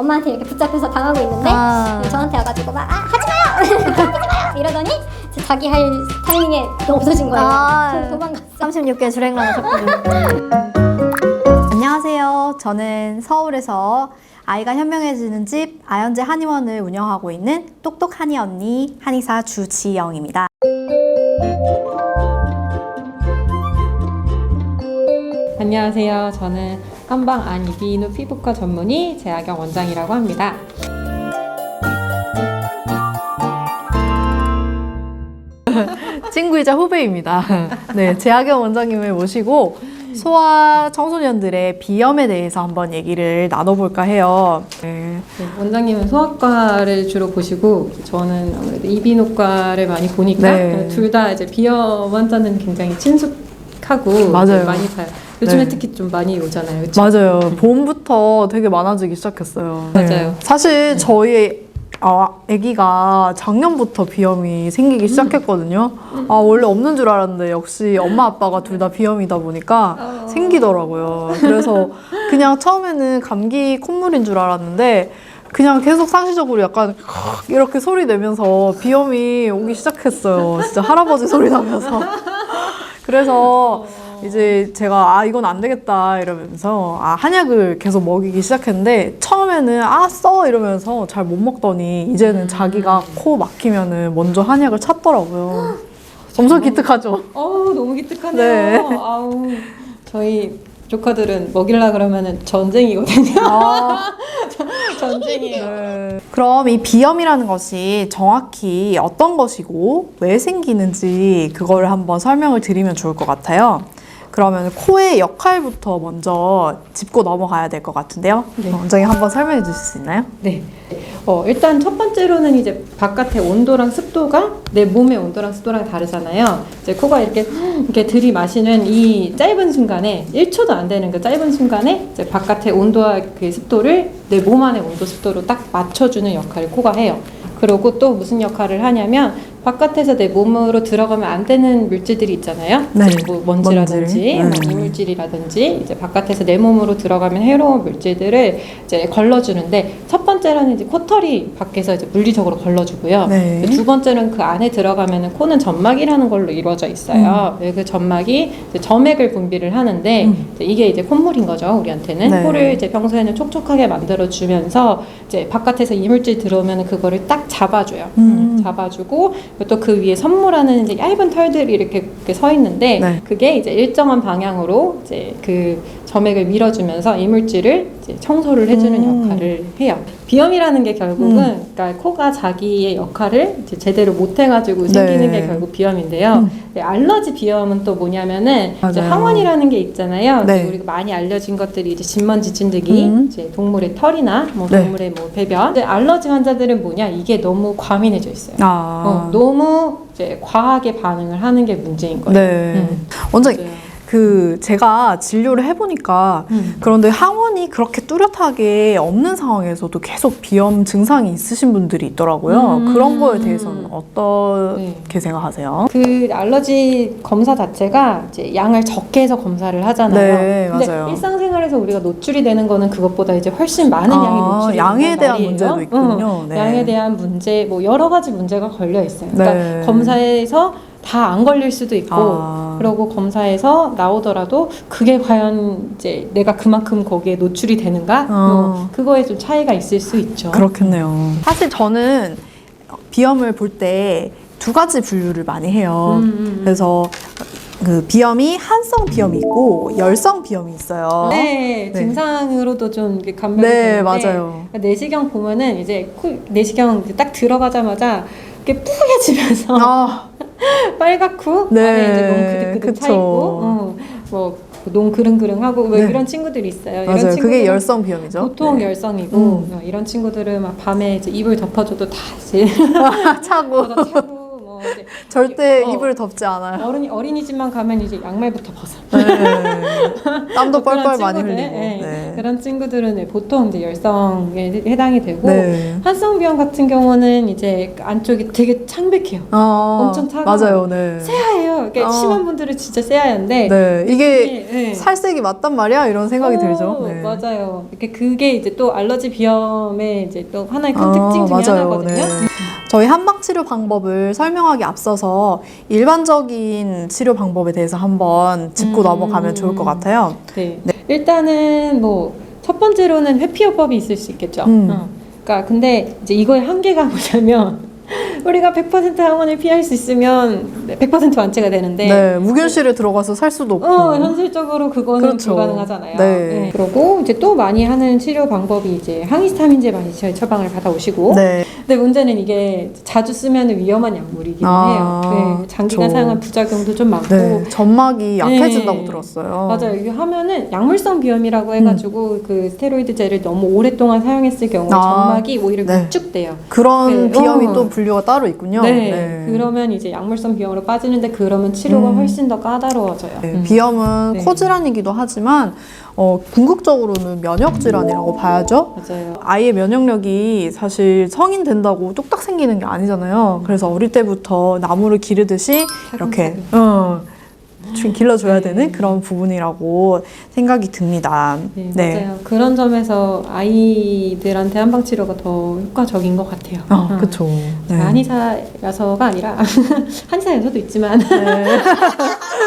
엄마한테 이렇게 붙잡혀서 당하고 있는데 아. 저한테 와가지고 막 아, 하지 마요 하지 마요 이러더니 자기 할 타이밍에 또 없어진 거예요 아. 저 도망갔어 36개 주행만 하셨군요. 안녕하세요. 저는 서울에서 아이가 현명해지는 집 아현재 한의원을 운영하고 있는 똑똑 한의 언니 한의사 주지영입니다. 안녕하세요. 저는 한방 안 이비인후 피부과 전문의 재하경 원장이라고 합니다. 친구이자 후배입니다. 네, 재하경 원장님을 모시고 소아 청소년들의 비염에 대해서 한번 얘기를 나눠볼까 해요. 네. 네, 원장님은 소아과를 주로 보시고 저는 아무래도 이비인후과를 많이 보니까 네. 둘 다 이제 비염 환자는 굉장히 친숙 하고 맞아요. 많이 봐요. 요즘에 네. 특히 좀 많이 오잖아요. 그쵸? 맞아요. 봄부터 되게 많아지기 시작했어요. 맞아요. 네. 사실 저희 아, 아기가 작년부터 비염이 생기기 시작했거든요. 아, 원래 없는 줄 알았는데 역시 엄마 아빠가 둘 다 비염이다 보니까 생기더라고요. 그래서 그냥 처음에는 감기 콧물인 줄 알았는데 그냥 계속 상시적으로 약간 이렇게 소리 내면서 비염이 오기 시작했어요. 진짜 할아버지 소리 나면서. 그래서 이제 제가 아 이건 안 되겠다 이러면서 아 한약을 계속 먹이기 시작했는데 처음에는 아 써 이러면서 잘 못 먹더니 이제는 자기가 코 막히면은 먼저 한약을 찾더라고요. 엄청 기특하죠. 어 너무 기특하네요. 네. 아우 저희 조카들은 먹일라 그러면은 전쟁이거든요. 아, 전쟁이에요. 네. 그럼 이 비염이라는 것이 정확히 어떤 것이고 왜 생기는지 그거를 한번 설명을 드리면 좋을 것 같아요. 그러면 코의 역할부터 먼저 짚고 넘어가야 될 것 같은데요. 네. 원장님 한번 설명해 주실 수 있나요? 네. 어, 일단 첫 번째로는 이제 바깥의 온도랑 습도가 내 몸의 온도랑 습도랑 다르잖아요. 이제 코가 이렇게 이렇게 들이마시는 이 짧은 순간에 1초도 안 되는 그 짧은 순간에 이제 바깥의 온도와 그 습도를 내 몸 안의 온도 습도로 딱 맞춰주는 역할을 코가 해요. 그리고 또 무슨 역할을 하냐면 바깥에서 내 몸으로 들어가면 안 되는 물질들이 있잖아요. 네. 뭐 먼지라든지 먼지. 뭐 음. 이물질이라든지 이제 바깥에서 내 몸으로 들어가면 해로운 물질들을 이제 걸러주는데 첫 번째로는 이제 코털이 밖에서 이제 물리적으로 걸러주고요. 네. 두 번째는 그 안에 들어가면은 코는 점막이라는 걸로 이루어져 있어요. 그 점막이 점액을 분비를 하는데 음. 이제 이게 이제 콧물인 거죠. 우리한테는 네. 코를 이제 평소에는 촉촉하게 만들어 주면서 이제 바깥에서 이물질 들어오면 그거를 딱 잡아줘요. 음. 잡아주고 또 그 위에 선물하는 이제 얇은 털들이 이렇게, 이렇게 서 있는데 네. 그게 이제 일정한 방향으로 이제 그 점액을 밀어주면서 이물질을 청소를 해주는 음. 역할을 해요. 비염이라는 게 결국은 음. 그러니까 코가 자기의 역할을 제대로 못 해가지고 생기는 네. 게 결국 비염인데요. 음. 네, 알러지 비염은 또 뭐냐면은. 항원이라는 게 있잖아요. 네. 우리가 많이 알려진 것들이 이제 진먼지 찐득이, 음. 이제 동물의 털이나 뭐 네. 동물의 뭐 배변. 이제 알러지 환자들은 뭐냐 이게 너무 과민해져 있어요. 아, 어, 너무 이제 과하게 반응을 하는 게 문제인 거예요. 네. 음. 원장님. 그 제가 진료를 해보니까 음. 그런데 항원이 그렇게 뚜렷하게 없는 상황에서도 계속 비염 증상이 있으신 분들이 있더라고요. 음. 그런 거에 대해서는 어떻게 네. 생각하세요? 그 알러지 검사 자체가 이제 양을 적게 해서 검사를 하잖아요. 네, 근데 맞아요. 일상생활에서 우리가 노출이 되는 거는 그것보다 이제 훨씬 많은 아, 양이 노출이 양에 대한 말이에요. 문제도 있군요. 응. 네. 양에 대한 문제, 뭐 여러 가지 문제가 걸려 있어요. 그러니까 네. 검사에서 다 안 걸릴 수도 있고, 아. 그리고 검사에서 나오더라도 그게 과연 이제 내가 그만큼 거기에 노출이 되는가? 어. 뭐 그거에 좀 차이가 있을 수 있죠. 그렇겠네요. 사실 저는 비염을 볼 때 두 가지 분류를 많이 해요. 음, 음, 음. 그래서 그 비염이 한성 비염이 있고 열성 비염이 있어요. 네, 네. 증상으로도 좀 이렇게 감명이 네, 되는데 맞아요. 그러니까 내시경 보면은 이제 코, 내시경 이제 딱 들어가자마자 이렇게 뿌얘지면서 아, 빨갛고 네, 안에 이제 너무 그득그득 그쵸. 차 있고 어, 뭐농 그릉그릉하고 뭐 네. 이런 친구들이 있어요. 이런 맞아요. 그게 친구들은 열성 비염이죠. 보통 네. 열성이고 음. 어, 이런 친구들은 막 밤에 이제 이불 덮어줘도 다 이제 차고. 차고 뭐 이제 절대 어. 이불 덮지 않아요. 어린이 어린이집만 가면 이제 양말부터 벗어. 네. 땀도 그런 뻘뻘 많이 흘리고. 예, 네. 그런 친구들은 네, 보통 이제 열성에 해당이 되고 네. 한성비염 같은 경우는 이제 안쪽이 되게 창백해요. 아, 엄청 차가워요. 맞아요, 네. 새하예요. 그러니까 어. 심한 분들은 진짜 새하얀데 네, 이게 네. 살색이 맞단 말이야 이런 생각이 어, 들죠. 네. 맞아요. 그게 이제 또 알러지 비염의 이제 또 하나의 큰 아, 특징 중에 맞아요. 하나거든요. 네. 저희 한방 치료 방법을 설명하기 앞서서 일반적인 치료 방법에 대해서 한번 짚고 음. 넘어가면 좋을 것 같아요. 네. 일단은 뭐 첫 번째로는 회피요법이 있을 수 있겠죠. 음. 어. 그러니까 근데 이제 이거의 한계가 뭐냐면 우리가 100% 항원을 피할 수 있으면 100% 완치가 되는데 네, 무균실에 들어가서 살 수도 없고. 어, 현실적으로 그거는 그렇죠. 불가능하잖아요. 네. 그리고 이제 또 많이 하는 치료 방법이 이제 항히스타민제 많이 저희 처방을 받아오시고. 네. 근데 문제는 이게 자주 쓰면 위험한 약물이긴 아, 해요. 네, 장기간 저- 사용한 부작용도 좀 많고. 네, 점막이 약해진다고 네. 들었어요. 맞아요. 이게 하면은 약물성 비염이라고 해가지고 그 스테로이드 젤을 너무 오랫동안 사용했을 경우에 아, 점막이 오히려 네. 위축돼요. 그런 네. 비염이 어. 또 분류가 따로 있군요. 네. 그러면 이제 약물성 비염으로 빠지는데 그러면 치료가 음. 훨씬 더 까다로워져요. 네, 음. 비염은 네. 코 질환이기도 하지만 어, 궁극적으로는 면역 질환이라고 봐야죠. 맞아요. 아이의 면역력이 사실 성인 된다고 뚝딱 생기는 게 아니잖아요. 그래서 어릴 때부터 나무를 기르듯이 이렇게 어, 좀 길러줘야 네. 되는 그런 부분이라고 생각이 듭니다. 네, 맞아요. 그런 점에서 아이들한테 한방 치료가 더 효과적인 것 같아요. 어, 어. 그쵸. 네. 한의사여서가 아니라 한의사여서도 있지만 네.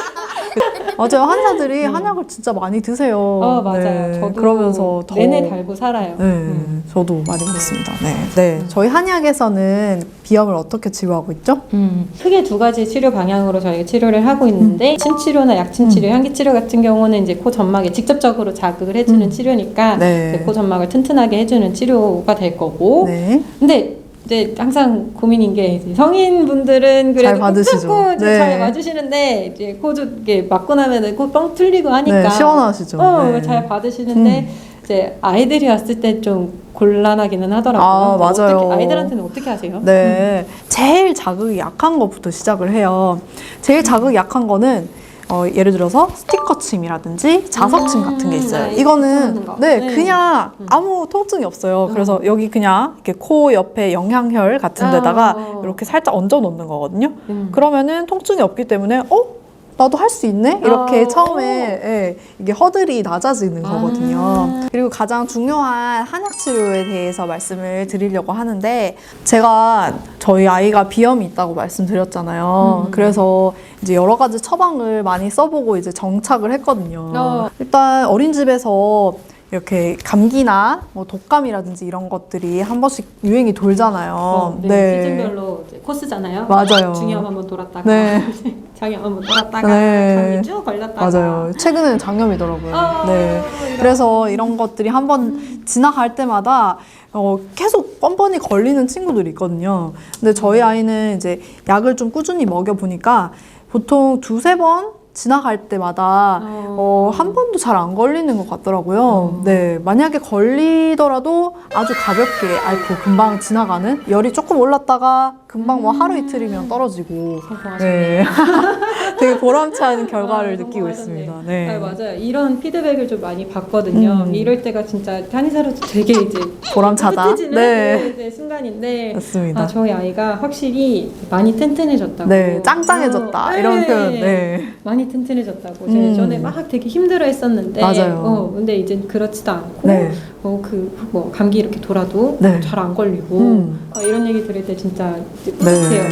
맞아요. 한사들이 음. 한약을 진짜 많이 드세요. 어 맞아요. 네, 저도 그러면서 더 내내 달고 살아요. 네, 음. 저도 많이 먹습니다. 네, 네. 저희 한의학에서는 비염을 어떻게 치료하고 있죠? 음. 크게 두 가지 치료 방향으로 저희가 치료를 하고 있는데 침 치료나 약침 치료, 음. 향기 치료 같은 경우는 이제 코 점막에 직접적으로 자극을 해주는 음. 치료니까 네. 코 점막을 튼튼하게 해주는 치료가 될 거고. 네. 근데 이제 항상 고민인 게 성인분들은 그래도 잘 받으시죠. 꼭 참고 이제 네. 잘 맞으시는데 이제 코도 이렇게 맞고 나면은 코뻥 뚫리고 하니까 네, 시원하시죠. 어, 네. 잘 받으시는데 이제 아이들이 왔을 때 좀 곤란하기는 하더라고요. 아, 맞아요. 어떻게, 아이들한테는 어떻게 하세요? 네. 제일 자극이 약한 것부터 시작을 해요. 제일 자극이 약한 거는 어, 예를 들어서 스티커 침이라든지 자석침 음, 같은 게 있어요. 아, 이거 이거는. 네, 네. 그냥 음. 아무 통증이 없어요. 그래서 여기 그냥 이렇게 코 옆에 영향혈 같은 데다가 아. 이렇게 살짝 얹어 놓는 거거든요. 음. 그러면은 통증이 없기 때문에 어? 나도 할 수 있네? 이렇게 아, 처음에 예, 이게 허들이 낮아지는 거거든요. 아. 그리고 가장 중요한 한약 치료에 대해서 말씀을 드리려고 하는데 제가 저희 아이가 비염이 있다고 말씀드렸잖아요. 음. 그래서 이제 여러 가지 처방을 많이 써보고 이제 정착을 했거든요. 어. 일단 어린 집에서 이렇게 감기나 뭐 독감이라든지 이런 것들이 한 번씩 유행이 돌잖아요. 어, 네. 시즌별로 이제 코스잖아요. 맞아요. 중염 한번 돌았다가 네. 장염 한번 돌았다가 네. 감기 쭉 걸렸다가 맞아요. 최근에는 장염이더라고요. 아, 네. 이런. 그래서 이런 것들이 한번 지나갈 때마다 어, 계속 뻔뻔히 걸리는 친구들이 있거든요. 근데 저희 아이는 이제 약을 좀 꾸준히 먹여 보니까 보통 두세 번 지나갈 때마다 어, 한 번도 잘 안 걸리는 것 같더라고요. 어. 네. 만약에 걸리더라도 아주 가볍게 앓고 금방 지나가는 열이 조금 올랐다가 금방 뭐 하루 이틀이면 떨어지고 성공하셨네요. 네. 되게 보람찬 결과를 아, 느끼고 성공하셨네. 있습니다. 네. 아, 맞아요. 이런 피드백을 좀 많이 받거든요. 음. 이럴 때가 진짜 한의사로도 되게 이제 보람차다. 뿌듯해지는 네. 네, 네, 순간인데 맞습니다. 아, 저희 아이가 확실히 많이 튼튼해졌다고. 네, 짱짱해졌다. 어, 이런 네. 표현. 네. 많이 튼튼해졌다고. 음. 제 전에 막 되게 힘들어했었는데, 맞아요. 어, 근데 이제 그렇지도 않고, 네. 어, 그, 뭐, 감기 이렇게 돌아도 네. 잘 안 걸리고, 음. 어, 이런 얘기 들을 때 진짜 뿌듯해요.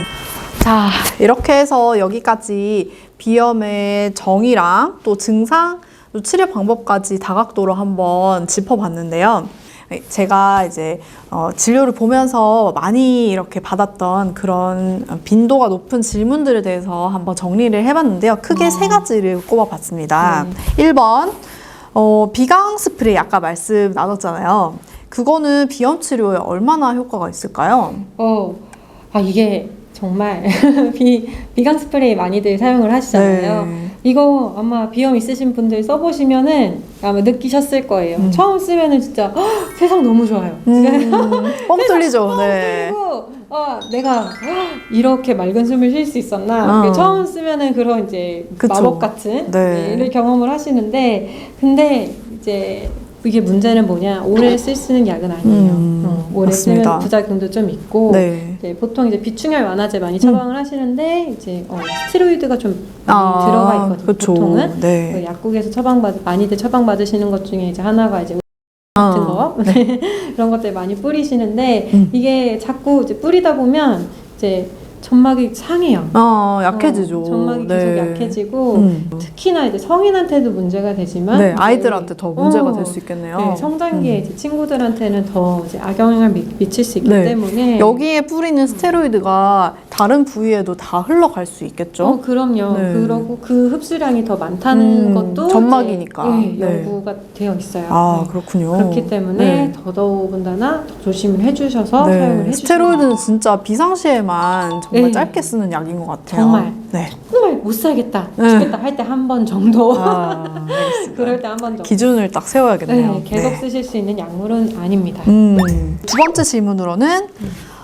자, 이렇게 해서 여기까지 비염의 정의랑 또 증상, 또 치료 방법까지 다각도로 한번 짚어봤는데요. 제가 이제 어, 진료를 보면서 많이 이렇게 받았던 그런 빈도가 높은 질문들에 대해서 한번 정리를 해봤는데요. 크게 세 가지를 꼽아봤습니다. 1번, 어, 비강 스프레이 아까 말씀 나눴잖아요. 그거는 비염 치료에 얼마나 효과가 있을까요? 어, 아, 이게 정말 비, 비강 스프레이 많이들 사용을 하시잖아요. 네. 이거 아마 비염 있으신 분들 써보시면은 아마 느끼셨을 거예요. 음. 처음 쓰면은 진짜 "헉, 세상 너무 좋아요. 음, 뻥 뚫리죠. 네. 그리고 아 내가 헉, 이렇게 맑은 숨을 쉴 수 있었나 어. 처음 쓰면은 그런 이제 그쵸. 마법 같은 네. 네, 를 경험을 하시는데 근데 이제 이게 문제는 뭐냐 오래 쓸 수 있는 약은 아니에요. 음, 어, 오래 맞습니다. 쓰면 부작용도 좀 있고 네. 이제 보통 이제 비충혈 완화제 많이 처방을 하시는데 이제 어, 스테로이드가 좀 많이 아, 들어가 있거든요. 그쵸. 보통은 그 네. 약국에서 처방받 많이들 처방받으시는 것 중에 이제 하나가 이제 같은 아, 거 그런 것들 많이 뿌리시는데 음. 이게 자꾸 이제 뿌리다 보면 이제 점막이 상해요. 어, 약해지죠. 어, 점막이 계속 네. 약해지고 음. 특히나 이제 성인한테도 문제가 되지만 네, 아이들한테 더 문제가 어, 될수 있겠네요. 네, 성장기에 음. 이제 친구들한테는 더 이제 악영향을 미, 미칠 수 있기 네. 때문에 여기에 뿌리는 스테로이드가 다른 부위에도 다 흘러갈 수 있겠죠? 어, 그럼요. 네. 그러고 그 흡수량이 더 많다는 음, 것도 점막이니까. 예, 네. 연구가 되어 있어요. 아, 네. 그렇군요. 그렇기 때문에 네. 더더군다나 더 조심을 해주셔서 네, 사용을 해주시면 스테로이드는 진짜 비상시에만 정말 네. 짧게 쓰는 약인 것 같아요. 정말. 네. 정말 못 살겠다, 네. 죽겠다 할 때 한 번 정도. 아, 알겠습니다. 그럴 때 한 번 정도. 기준을 딱 세워야겠네요. 네, 계속 네. 쓰실 수 있는 약물은 아닙니다. 음, 두 번째 질문으로는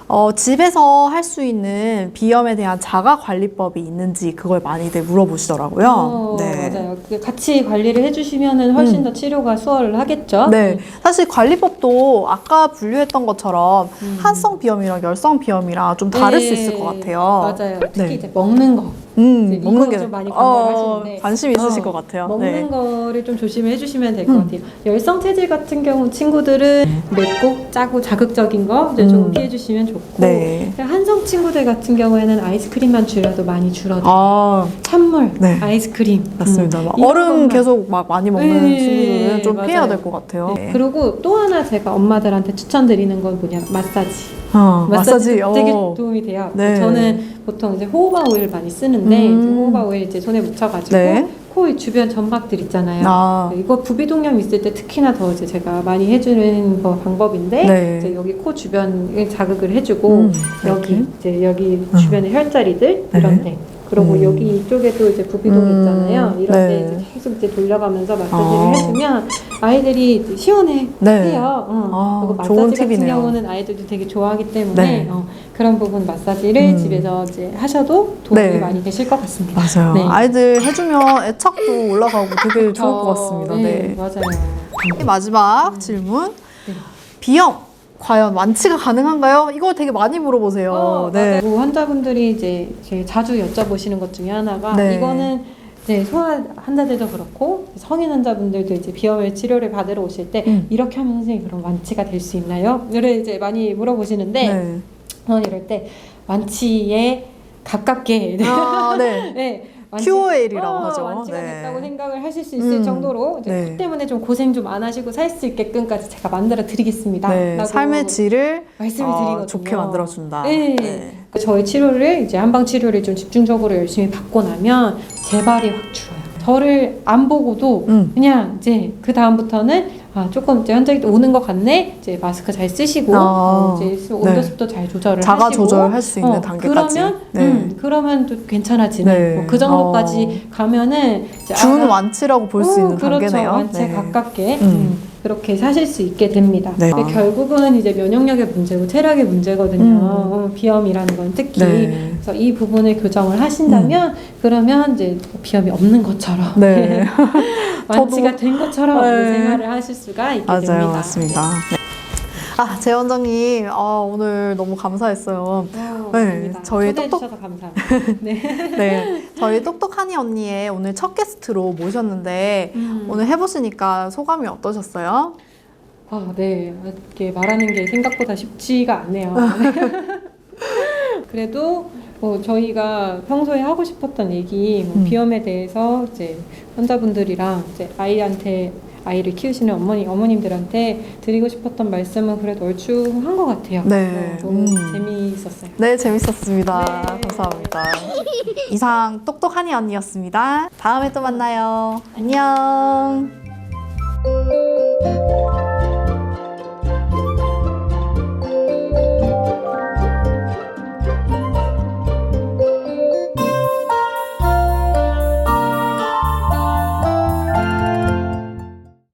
어, 집에서 할 수 있는 비염에 대한 자가 관리법이 있는지 그걸 많이들 물어보시더라고요. 어, 네. 맞아요. 그 같이 관리를 해주시면은 훨씬 음. 더 치료가 수월하겠죠. 네, 사실 관리법도 아까 분류했던 것처럼 음. 한성 비염이랑 열성 비염이랑 좀 다를 수 네, 있을 것 같아요. 맞아요. 특히 네. 이제 먹는 거. 음, 먹는 게 좀 많이 어, 관심하시는데 관심 있으실 어, 것 같아요. 먹는 네. 거를 좀 조심해 해주시면 될것 음. 같아요. 열성 체질 같은 경우 친구들은 맵고 짜고 자극적인 거 이제 조금 음. 피해 주시면 좋고 네. 한성 친구들 같은 경우에는 아이스크림만 줄여도 많이 줄어들어요. 아, 찬물, 네. 아이스크림. 맞습니다. 음, 막 이런 얼음 것만. 계속 막 많이 먹는 네, 친구들은 좀 맞아요. 피해야 될 것 같아요. 네. 그리고 또 하나 제가 엄마들한테 추천드리는 건 뭐냐 마사지. 어, 마사지, 되게 어. 도움이 돼요. 네. 저는 보통 이제 호호바 오일 많이 쓰는데 음. 이제 호호바 오일 이제 손에 묻혀가지고 네. 코 주변 점막들 있잖아요. 아, 이거 부비동염 있을 때 특히나 더 이제 제가 많이 해주는 거 방법인데 네. 이제 여기 코 주변에 자극을 해주고 음, 여기? 이제 여기 음. 주변에 혈자리들 네. 이런 데 그리고 음. 여기 이쪽에도 이제 부비동 음, 있잖아요. 이런 데 네. 이제 계속 이제 돌려가면서 마사지를 아. 해주면 아이들이 시원해 네. 해요. 어. 아, 그리고 좋은 마사지 같은 팁이네요. 경우는 아이들도 되게 좋아하기 때문에 네. 어, 그런 부분 마사지를 음. 집에서 이제 하셔도 도움이 네. 많이 되실 것 같습니다. 맞아요. 네. 아이들 해주면 애착도 올라가고 되게 좋을 것 같습니다. 네, 네. 맞아요. 마지막 질문. 네. 비염 과연 완치가 가능한가요? 이거 되게 많이 물어보세요. 어, 네. 맞아요. 환자분들이 이제 제일 자주 여쭤보시는 것 중에 하나가 네. 이거는 이제 소아 환자들도 그렇고 성인 환자분들도 이제 비염을 치료를 받으러 오실 때 음. 이렇게 하면 선생님 그럼 완치가 될 수 있나요? 이를 이제 많이 물어보시는데 네. 저는 이럴 때 완치에 가깝게 아, 네. 네. QOL이라고 어, 하죠. 완치가 네. 됐다고 생각을 하실 수 있을 음, 정도로 이제 네. 코 때문에 좀 고생 좀 안 하시고 살 수 있게끔까지 제가 만들어 드리겠습니다. 네. 삶의 질을 말씀을 어, 드리거든요. 좋게 만들어 준다. 네. 그 저희 치료를 이제 한방 치료를 좀 집중적으로 열심히 받고 나면 재발이 확 줄어요. 저를 안 보고도 음. 그냥 이제 그 다음부터는 아 조금 이제 환자들 오는 것 같네. 이제 마스크 잘 쓰시고 아, 어, 이제 수- 온도 네. 습도 잘 조절을 자가 하시고 조절할 수 있는 어, 단계까지. 그러면 네. 음, 그러면 또 괜찮아지네. 네. 뭐 그 정도까지 가면은 이제 준 아가- 완치라고 볼수 어, 있는 그렇죠. 단계네요. 완치에 네. 가깝게 음. 음, 그렇게 사실 수 있게 됩니다. 네. 근데 결국은 이제 면역력의 문제고 체력의 문제거든요. 음. 어, 비염이라는 건 특히. 네. 그래서 이 부분을 교정을 하신다면 그러면 이제 비염이 없는 것처럼 네. 완치가 된 것처럼 네. 생활을 하실 수가 있게 맞아요, 됩니다. 맞습니다. 네. 아, 재 원장님, 아, 오늘 너무 감사했어요. 네. 어, 네. 저희 똑똑- 감사합니다. 네. 네, 저희 똑똑하니 언니의 오늘 첫 게스트로 모셨는데 음. 오늘 해보시니까 소감이 어떠셨어요? 아, 네. 이렇게 말하는 게 생각보다 쉽지가 않네요. 그래도 뭐 저희가 평소에 하고 싶었던 얘기, 뭐 음. 비염에 대해서 이제 환자분들이랑 이제 아이한테 아이를 키우시는 어머니 어머님들한테 드리고 싶었던 말씀은 그래도 얼추 한 것 같아요. 네. 어, 너무 음. 재미있었어요. 네, 재밌었습니다. 네. 감사합니다. 이상 똑똑하니 언니였습니다. 다음에 또 만나요. 안녕.